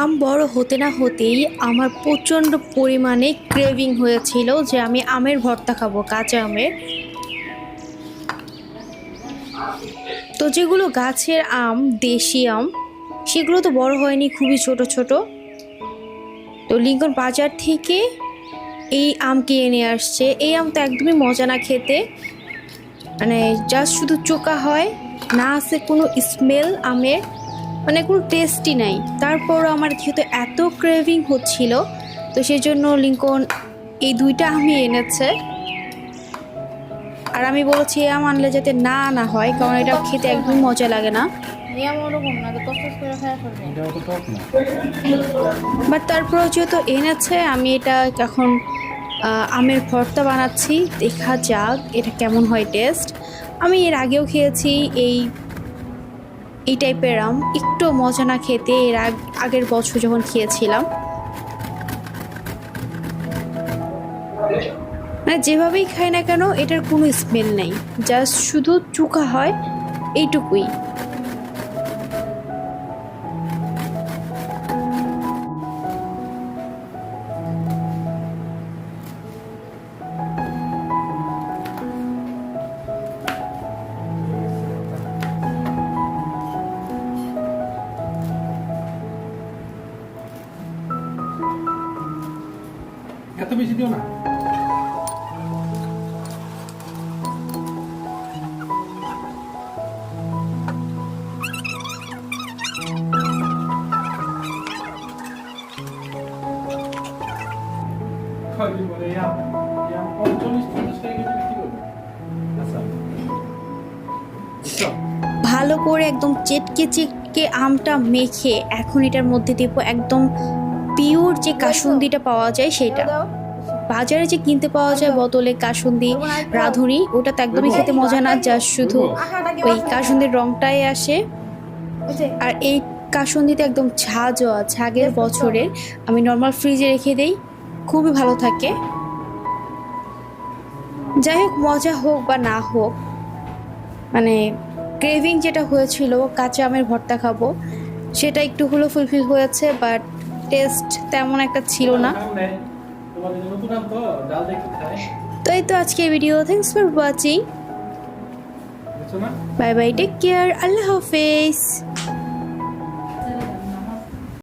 আম বড় হতে না হতেই আমার প্রচণ্ড পরিমাণে ক্রেভিং হয়েছিল যে আমি আমের ভর্তা খাব, কাঁচা আমের। তো যেগুলো গাছের আম, দেশি আম, সেগুলো তো বড় হয়নি, খুবই ছোট ছোট। তো লিঙ্কন বাজার থেকে এই আম কিনে নিয়ে আসছে। এই আম তো একদমই মজা না খেতে। মানে জাস্ট শুধু চোকা হয়, না আছে কোনো স্মেল আমের। মানে কোনো টেস্টই নাই। তারপরও আমার যেহেতু এত ক্রেভিং হচ্ছিল তো সেই জন্য লিঙ্কন এই দুইটা আমি এনেছে। আর আমি বলেছি আম আনলে যাতে না না হয় কারণ এটা খেতে একদম মজা লাগে না। বাট তারপরেও যেহেতু এনেছে আমি এটা এখন আমের ভর্তা বানাচ্ছি। দেখা যাক এটা কেমন হয় টেস্ট আমি এর আগেও খেয়েছি এই এই টাইপের আম একটু মজা না খেতে এর আগের বছর যখন খেয়েছিলাম। মানে যেভাবেই খাই না কেন, এটার কোনো স্মেল নেই। জাস্ট শুধু চুকা হয়, এইটুকুই। এত বেশি দিও না। আচ্ছা? ভালো করে একদম চেটকে চেটকে আমটা মেখে এখন এটার মধ্যে দেবো একদম পিওর যে কাসুন্দিটা পাওয়া যায় সেটা। বাজারে যে কিনতে পাওয়া যায় বোতলে কাসুন্দি রাঁধুনি ওটা তো একদমই খেতে মজা না যা শুধু ওই কাসুন্দির রংটাই আসে। আর এই কাসুন্দিতে একদম ঝাঁজও আছে। আগের বছরের আমি নর্মাল ফ্রিজে রেখে দেই খুবই ভালো থাকে। যাই হোক মজা হোক বা না হোক মানে ক্রেভিং যেটা হয়েছিল কাঁচা আমের ভর্তা খাব সেটা একটু হলেও ফুলফিল হয়েছে বাট টেস্ট তেমন একটা ছিল না। আম তো আজকের video thanks for watching bye bye take care আল্লাহ হাফেজ।